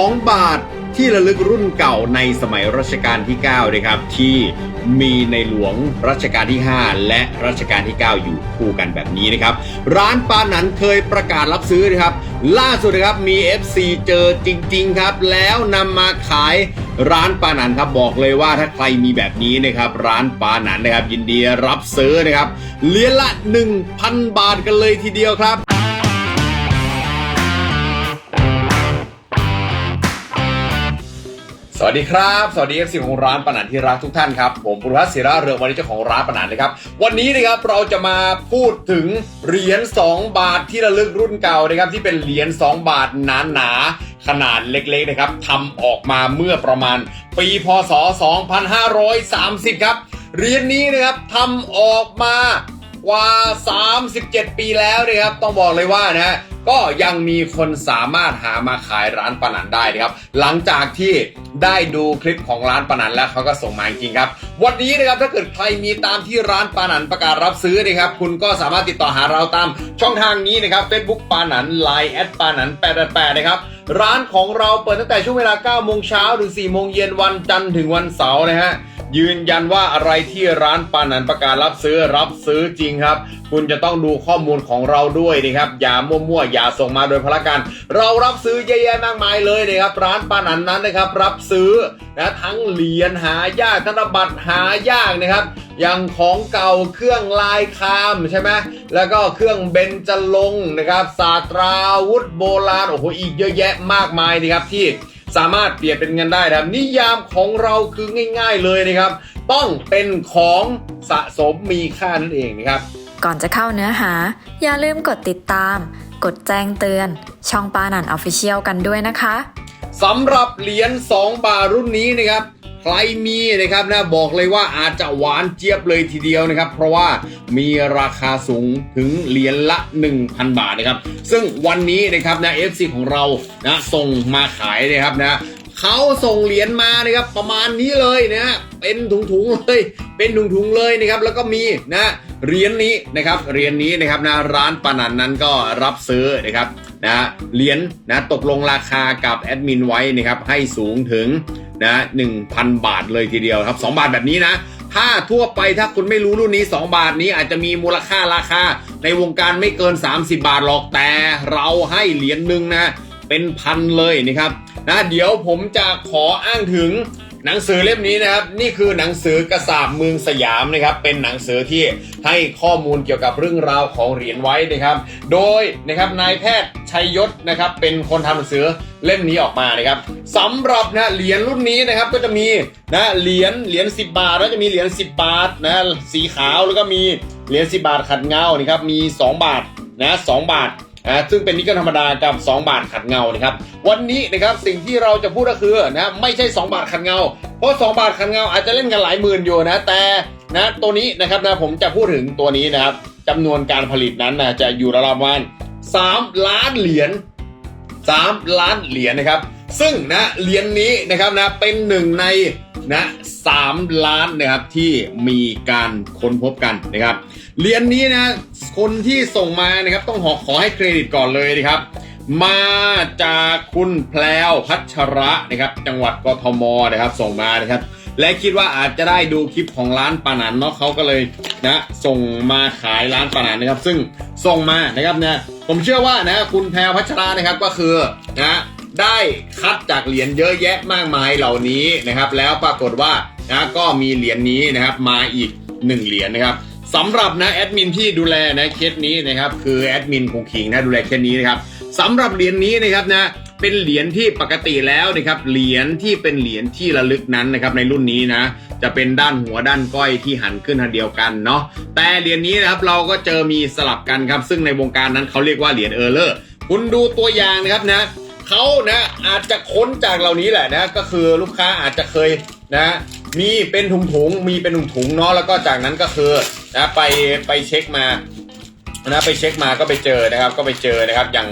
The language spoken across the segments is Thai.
ของบาทที่ระลึกรุ่นเก่าในสมัยรัชกาลที่9นะครับที่มีในหลวงรัชกาลที่ 5 และรัชกาลที่ 9 อยู่คู่กันแบบนี้นะครับ ร้านปานันเคยประกาศรับซื้อนะครับ ล่าสุดนะครับมี FC เจอจริง ๆ ครับ แล้วนำมาขายร้านปานันครับบอกเลยว่าถ้าใครมีแบบนี้นะครับ ร้านปานันนะครับ ยินดีรับซื้อนะครับเหรียละ 1,000 บาทกันเลยทีเดียวครับ สวัสดีครับ สวัสดีเอฟซีของร้านปนันที่รักทุกท่านครับ ผมปุรพัฒน์ศิระเรืองวันนี้เจ้าของร้านปนันนะครับ วันนี้นะครับเราจะมาพูดถึงเหรียญ2 บาทที่ระลึกรุ่นเก่านะครับที่เป็นเหรียญ2 บาทหนาๆขนาดเล็กๆนะครับทำออกมาเมื่อประมาณ ปีพศ 2530 ครับเหรียญนี้นะครับทำออกมา กว่า 37 ปีแล้วนะครับ ต้องบอกเลยว่านะก็ยังมีคนสามารถหามาขายร้านปานันได้นะครับ หลังจากที่ได้ดูคลิปของร้านปานันแล้วเขาก็ส่งมาจริงครับ วันนี้นะครับถ้าเกิดใครมีตามที่ร้านปานันประกาศรับซื้อนะครับ คุณก็สามารถติดต่อหาเราตามช่องทางนี้นะครับ Facebook ปานัน Line แอดปานัน888นะครับ ร้านของเราเปิดตั้งแต่ช่วงเวลา9โมงเช้าถึง4โมงเย็นวันจันทร์ถึงวันเสาร์นะฮะยืนยันว่าอะไรที่ร้านปานันประกาศรับซื้อรับซื้อจริงครับ คุณจะต้องดูข้อมูลของเราด้วยนะครับอย่ามั่วๆอย่าส่งมาโดยพละการเรารับซื้อเยอะแยะมากมายเลยนะครับร้านปานันนั้นนะครับ รับซื้อนะทั้งเหรียญหายากธนบัตรหายากนะครับอย่างของเก่าเครื่องลายคามใช่ไหมแล้วก็เครื่องเบญจรงค์นะครับศาสตราวุธโบราณโอ้โหอีกเยอะแยะมากมายนะครับที่สามารถเปลี่ยนเป็นเงินได้นะครับ นิยามของเราคือง่าย ๆเลยนะครับ ต้องเป็นของสะสมมีค่านั่นเองนะครับ ก่อนจะเข้าเนื้อหา อย่าลืมกดติดตาม กดแจ้งเตือน ช่องปานันออฟฟิเชียลกันด้วยนะคะสำหรับเหรียญ2บาทรุ่นนี้นะครับ ใครมีนะครับนะบอกเลยว่าอาจจะหวานเจี๊ยบเลยทีเดียวนะครับ เพราะว่ามีราคาสูงถึงเหรียญละ 1,000 บาทนะครับ ซึ่งวันนี้นะครับนะ FC ของเรานะส่งมาขายนะครับนะเขาส่งเหรียญมานะครับประมาณนี้เลยนะเป็นถุงๆเลย เป็นถุงๆเลยนะครับ แล้วก็มีนะเหรียญนี้นะครับเหรียญนี้นะครับนะร้านปานันนั้นก็รับซื้อนะครับนะเหรียญนะตกลงราคากับแอดมินไว้นะครับให้สูงถึง นะ1,000 บาทเลยทีเดียวครับ 2 บาทแบบนี้นะ ถ้าทั่วไปถ้าคุณไม่รู้รุ่นนี้ 2 บาทนี้อาจจะมีมูลค่าราคา ในวงการไม่เกิน 30 บาทหรอกแต่เราให้เหรียญหนึ่งนะ เป็นพันเลยนะครับนะเดี๋ยวผมจะขออ้างถึงหนังสือเล่มนี้นะครับ นี่คือหนังสือกระสาบเมืองสยามนะครับ เป็นหนังสือที่ให้ข้อมูลเกี่ยวกับเรื่องราวของเหรียญไว้นะครับ โดยนะครับนายแพทย์ชัยยศนะครับ เป็นคนทำหนังสือ เล่มนี้ออกมานะครับสำหรับนะเหรียญรุ่นนี้นะครับก็จะมีนะเหรียญเหรียญ10 บาทแล้วจะมีเหรียญ10 บาทนะสีขาวแล้วก็มีเหรียญ10 บาทขัดเงานะครับมี 2 บาทนะ2บาทอ่าซึ่งเป็นนิกเกิลธรรมดากับ 2 บาทขัดเงานะครับวันนี้นะครับสิ่งที่เราจะพูดก็คือนะไม่ใช่ 2 บาทขัดเงา เพราะ 2 บาทขัดเงาอาจจะเล่นกันหลายหมื่นอยู่นะแต่นะตัวนี้นะครับนะผมจะพูดถึงตัวนี้นะครับจำนวนการผลิตนั้นนะจะอยู่ระดับประมาณ3ล้านเหรียญ 3 ล้านเหรียญนะครับ ซึ่งนะเหรียญนี้นะครับนะเป็นหนึ่งในนะสามล้านนะครับที่มีการค้นพบกันนะครับเหรียญนี้นะคนที่ส่งมานะครับต้องขอขอให้เครดิตก่อนเลยนะครับ มาจากคุณแพลวพัชระนะครับจังหวัดกทมนะครับส่งมานะครับและคิดว่าอาจจะได้ดูคลิปของร้านปานันเนาะเขาก็เลยนะส่งมาขายร้านปานันนะครับ ซึ่ง ส่งมานะครับเนี่ยผมเชื่อว่านะคุณแพลวพัชรานะครับก็คือนะได้คัดจากเหรียญเยอะแยะมากมายเหล่านี้นะครับ แล้วปรากฏว่านะก็มีเหรียญนี้นะครับมาอีกหนึ่งเหรียญนะครับสำหรับนะแอดมินที่ดูแลนะเคสนี้นะครับคือแอดมินคงคิงนะดูแลเคสนี้นะครับสำหรับเหรียญนี้นะครับนะ เป็นเหรียญที่ปกติแล้วนะครับเหรียญที่เป็นเหรียญที่ระลึกนั้นนะครับในรุ่นนี้นะจะเป็นด้านหัวด้านก้อยที่หันขึ้นทางเดียวกันเนาะแต่เหรียญนี้นะครับเราก็เจอมีสลับกันครับ ซึ่งในวงการนั้นเขาเรียกว่าเหรียญเออร์เลอร์คุณดูตัวอย่างนะครับนะเขานะอาจจะค้นจากเหล่านี้แหละนะก็คือลูกค้าอาจจะเคยนะมีเป็นถุงๆมีเป็นถุงๆเนาะแล้วก็จากนั้นก็คือนะไปไปเช็คมานะไปเช็คมาก็ไปเจอนะครับ ก็ไปเจอนะครับอย่าง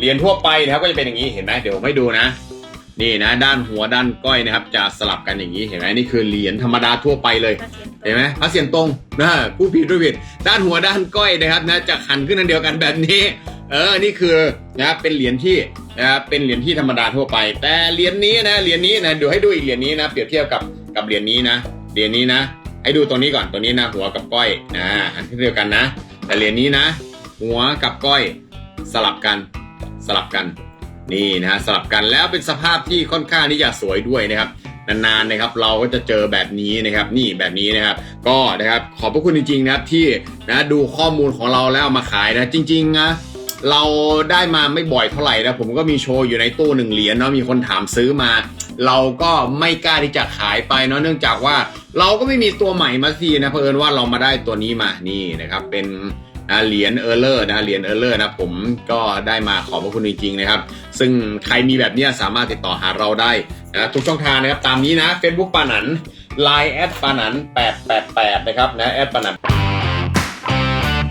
เหรียญทั่วไปนะครับก็จะเป็นอย่างนี้เห็นไหมเดี๋ยวผมให้ดูนะ นี่นะ ด้านหัวด้านก้อยนะครับ จะสลับกันอย่างนี้เห็นไหมนี่คือเหรียญธรรมดาทั่วไปเลยเห็นไหมพระเสียนตรงนะผู้ผิดด้วยผิดด้านหัวด้านก้อยนะครับนะจะหันขึ้นอันเดียวกันแบบนี้ เออนี่คือนะเป็นเหรียญที่นะเป็นเหรียญที่ธรรมดาทั่วไป แต่เหรียญนี้นะเหรียญนี้นะเดี๋ยวให้ดูอีกเหรียญนี้นะ เปรียบเทียบกับกับเหรียญนี้นะเหรียญนี้นะให้ดูตัวนี้ก่อนตัวนี้นะหัวกับก้อยนะอันที่เดียวกันนะ แต่เหรียญนี้นะ หัวกับก้อยสลับกัน สลับกันนี่นะฮะสลับกันแล้วเป็นสภาพที่ค่อนข้างที่จะสวยด้วยนะครับนานๆนะครับเราก็จะเจอแบบนี้นะครับนี่แบบนี้นะครับ ก็นะครับขอบพระคุณจริงๆนะครับที่นะดูข้อมูลของเราแล้วมาขายนะจริงๆนะเราได้มาไม่บ่อยเท่าไหร่นะผมก็มีโชว์อยู่ในตู้หนึ่งเหรียญเนาะมีคนถามซื้อมา เราก็ไม่กล้าที่จะขายไปเนาะเนื่องจากว่า เราก็ไม่มีตัวใหม่มาทีนะเพอเอิญว่าเรามาได้ตัวนี้มานี่นะครับเป็น นะเหรียญเออร์เลอร์นะเหรียญเออร์เลอร์นะผมก็ได้มาขอบพระคุณจริงๆนะครับ ซึ่งใครมีแบบนี้สามารถติดต่อหาเราได้นะทุกช่องทางนะครับตามนี้นะ Facebook ปานัน Line แอดปานัน888นะครับนะแอดปานัน